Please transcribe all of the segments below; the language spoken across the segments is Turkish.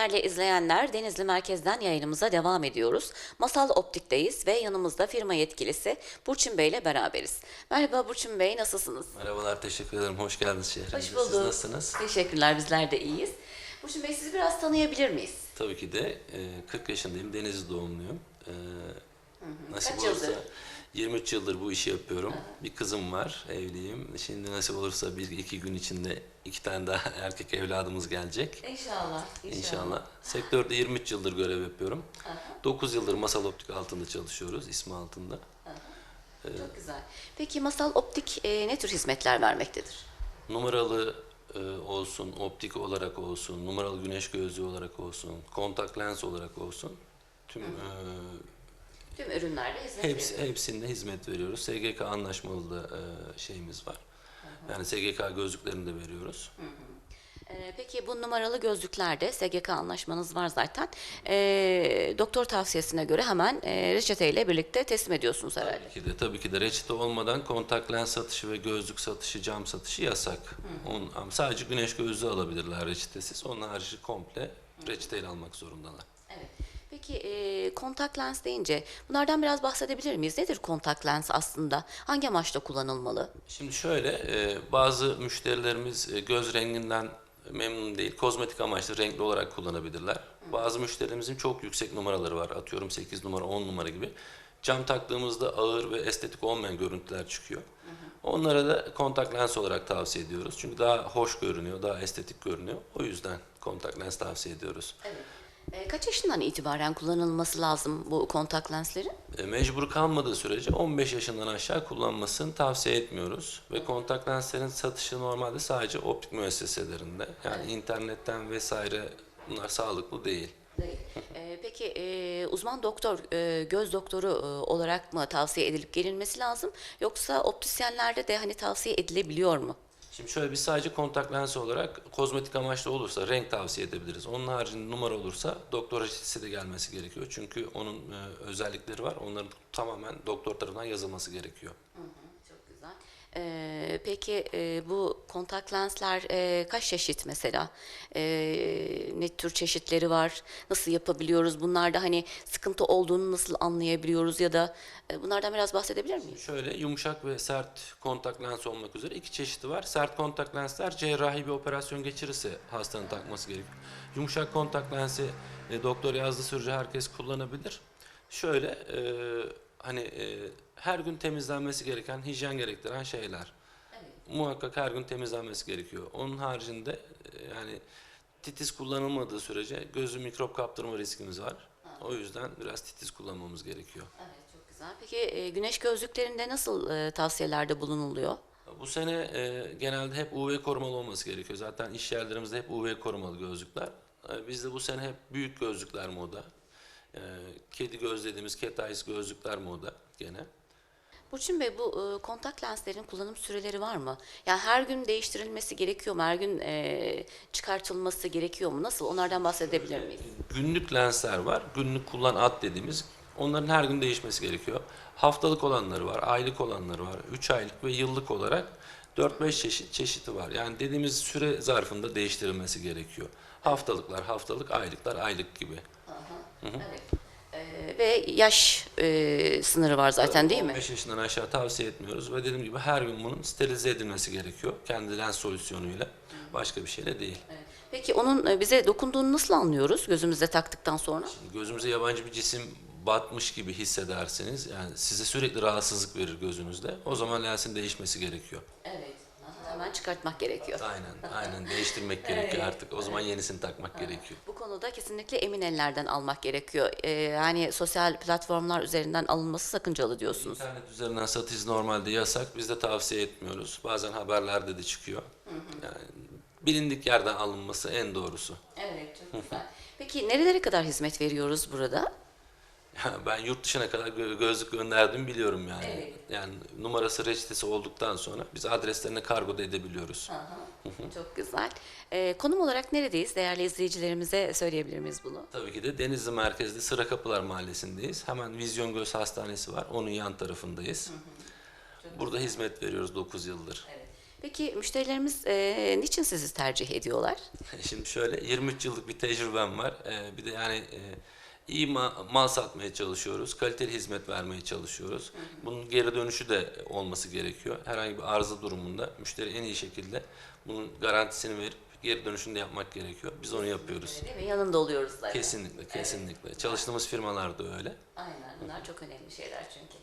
değerli izleyenler, Denizli Merkez'den yayınımıza devam ediyoruz. Masal Optik'teyiz ve yanımızda firma yetkilisi Burçin Bey ile beraberiz. Merhaba Burçin Bey, nasılsınız? Merhabalar, teşekkür ederim. Hoş geldiniz şehrimize. Hoş Siz bulduk. nasılsınız? Teşekkürler, bizler de iyiyiz. Burçin Bey, sizi biraz tanıyabilir miyiz? Tabii ki de e, 40 yaşındayım, Denizli doğumluyum. E, nasip Kaç olursa yıldır? 23 yıldır bu işi yapıyorum. Bir kızım var, evliyim. Şimdi nasip olursa bir iki gün içinde iki tane daha erkek evladımız gelecek. İnşallah. İnşallah. Sektörde 23 yıldır görev yapıyorum. 9 yıldır Masal Optik altında çalışıyoruz, ismi altında. Çok güzel. Peki Masal Optik e, ne tür hizmetler vermektedir? numaralı e, olsun, optik olarak olsun, numaralı güneş gözlüğü olarak olsun, kontak lens olarak olsun tüm e, Tüm ürünlerde hizmet hepsi, veriyor. hepsinde hizmet veriyoruz. SGK anlaşmalı da e, şeyimiz var. Yani SGK gözlüklerini de veriyoruz. Ee, Peki bu numaralı gözlüklerde SGK anlaşmanız var zaten. Ee, doktor tavsiyesine göre hemen e, reçeteyle birlikte teslim ediyorsunuz herhalde. Tabii ki de tabii ki de reçete olmadan kontak lens satışı ve gözlük satışı, cam satışı yasak. Onun, ama sadece güneş gözlüğü alabilirler reçetesiz. Onun harici komple reçeteyle almak zorundalar. Evet. Peki e, kontak lens deyince bunlardan biraz bahsedebilir miyiz? Nedir kontak lens aslında? Hangi amaçla kullanılmalı? Şimdi şöyle, e, bazı müşterilerimiz e, göz renginden memnun değil, kozmetik amaçlı renkli olarak kullanabilirler. Bazı müşterilerimizin çok yüksek numaraları var, atıyorum 8 numara, 10 numara gibi. Cam taktığımızda ağır ve estetik olmayan görüntüler çıkıyor. Onlara da kontak lens olarak tavsiye ediyoruz. Çünkü daha hoş görünüyor, daha estetik görünüyor. O yüzden kontak lens tavsiye ediyoruz. Evet. E, kaç yaşından itibaren kullanılması lazım bu kontak lenslerin? E, Mecbur kalmadığı sürece 15 yaşından aşağı kullanmasını tavsiye etmiyoruz. Ve kontak lenslerin satışı normalde sadece optik müesseselerinde. Yani internetten vesaire bunlar sağlıklı değil. Değil. E, peki e, uzman doktor, e, göz doktoru e, olarak mı tavsiye edilip gelinmesi lazım? Yoksa optisyenlerde de hani tavsiye edilebiliyor mu? Şimdi şöyle biz sadece kontak lens olarak kozmetik amaçlı olursa renk tavsiye edebiliriz. Onun haricinde numara olursa doktor reçetesi de gelmesi gerekiyor. Çünkü onun e, özellikleri var. Onların tamamen doktor tarafından yazılması gerekiyor. Çok güzel. Ee, peki e, bu kontak lensler e, kaç çeşit mesela? E, ne tür çeşitleri var? Nasıl yapabiliyoruz? Bunlarda hani sıkıntı olduğunu nasıl anlayabiliyoruz ya da e, bunlardan biraz bahsedebilir miyiz? Şöyle yumuşak ve sert kontak lens olmak üzere iki çeşidi var. Sert kontak lensler cerrahi bir operasyon geçirirse hastanın takması gerekiyor. Yumuşak kontak lensi e, doktor yazdığı sürece herkes kullanabilir. Şöyle e, hani e, her gün temizlenmesi gereken, hijyen gerektiren şeyler. Muhakkak her gün temizlenmesi gerekiyor. Onun haricinde e, yani titiz kullanılmadığı sürece gözü mikrop kaptırma riskimiz var. O yüzden biraz titiz kullanmamız gerekiyor. Evet çok güzel. Peki e, güneş gözlüklerinde nasıl e, tavsiyelerde bulunuluyor? Bu sene e, genelde hep UV korumalı olması gerekiyor. Zaten iş yerlerimizde hep UV korumalı gözlükler. E, bizde bu sene hep büyük gözlükler moda. E, kedi göz dediğimiz cat eyes gözlükler moda gene. Burçin Bey bu e, kontak lenslerin kullanım süreleri var mı? Yani her gün değiştirilmesi gerekiyor mu? Her gün e, çıkartılması gerekiyor mu? Nasıl? Onlardan bahsedebilir miyiz? Günlük lensler var. Günlük kullan at dediğimiz. Onların her gün değişmesi gerekiyor. Haftalık olanları var, aylık olanları var. 3 aylık ve yıllık olarak 4-5 çeşit çeşidi var. Yani dediğimiz süre zarfında değiştirilmesi gerekiyor. Haftalıklar haftalık, aylıklar aylık gibi. Evet. Ve yaş e, sınırı var zaten değil mi? 15 yaşından aşağı tavsiye etmiyoruz ve dediğim gibi her gün bunun sterilize edilmesi gerekiyor. Kendi lens solüsyonuyla. Başka bir şeyle değil. Evet. Peki onun e, bize dokunduğunu nasıl anlıyoruz gözümüzde taktıktan sonra? Gözümüze yabancı bir cisim batmış gibi hissederseniz yani size sürekli rahatsızlık verir gözünüzde. O zaman lensin değişmesi gerekiyor. Evet. Hemen çıkartmak gerekiyor. Aynen, aynen değiştirmek gerekiyor artık. O zaman yenisini takmak gerekiyor. Bu konuda kesinlikle emin ellerden almak gerekiyor. E, yani sosyal platformlar üzerinden alınması sakıncalı diyorsunuz. İnternet üzerinden satış normalde yasak. Biz de tavsiye etmiyoruz. Bazen haberlerde de çıkıyor. Yani bilindik yerden alınması en doğrusu. Evet, çok güzel. Peki nerelere kadar hizmet veriyoruz burada? Ben yurt dışına kadar gö- gözlük gönderdim biliyorum yani. Evet. Yani numarası reçetesi olduktan sonra biz adreslerine kargo da edebiliyoruz. Çok güzel. Ee, konum olarak neredeyiz? Değerli izleyicilerimize söyleyebilir miyiz bunu? Tabii ki de Denizli merkezde Sıra Kapılar Mahallesi'ndeyiz. Hemen Vizyon Göz Hastanesi var. Onun yan tarafındayız. Burada hizmet veriyoruz 9 yıldır. Evet. Peki müşterilerimiz e, niçin sizi tercih ediyorlar? Şimdi şöyle 23 yıllık bir tecrübem var. Ee, bir de yani e, iyi ma- mal satmaya çalışıyoruz. Kaliteli hizmet vermeye çalışıyoruz. Bunun geri dönüşü de olması gerekiyor. Herhangi bir arıza durumunda müşteri en iyi şekilde bunun garantisini verip geri dönüşünü de yapmak gerekiyor. Biz onu yapıyoruz. Değil mi? Yanında oluyoruz zaten. Kesinlikle, kesinlikle. Çalıştığımız firmalar da öyle. Aynen bunlar çok önemli şeyler çünkü.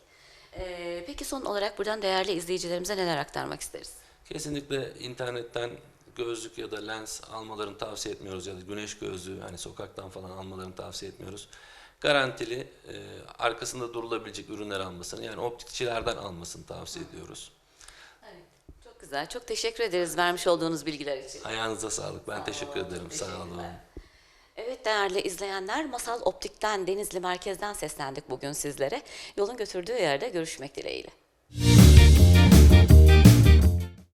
E, peki son olarak buradan değerli izleyicilerimize neler aktarmak isteriz? Kesinlikle internetten gözlük ya da lens almalarını tavsiye etmiyoruz ya da güneş gözlüğü hani sokaktan falan almalarını tavsiye etmiyoruz. Garantili, e, arkasında durulabilecek ürünler almasını yani optikçilerden almasını tavsiye ediyoruz. Evet, çok güzel. Çok teşekkür ederiz vermiş olduğunuz bilgiler için. Ayağınıza sağlık. Ben teşekkür olun, ederim. Sağ olun. Evet değerli izleyenler, Masal Optik'ten Denizli Merkez'den seslendik bugün sizlere. Yolun götürdüğü yerde görüşmek dileğiyle.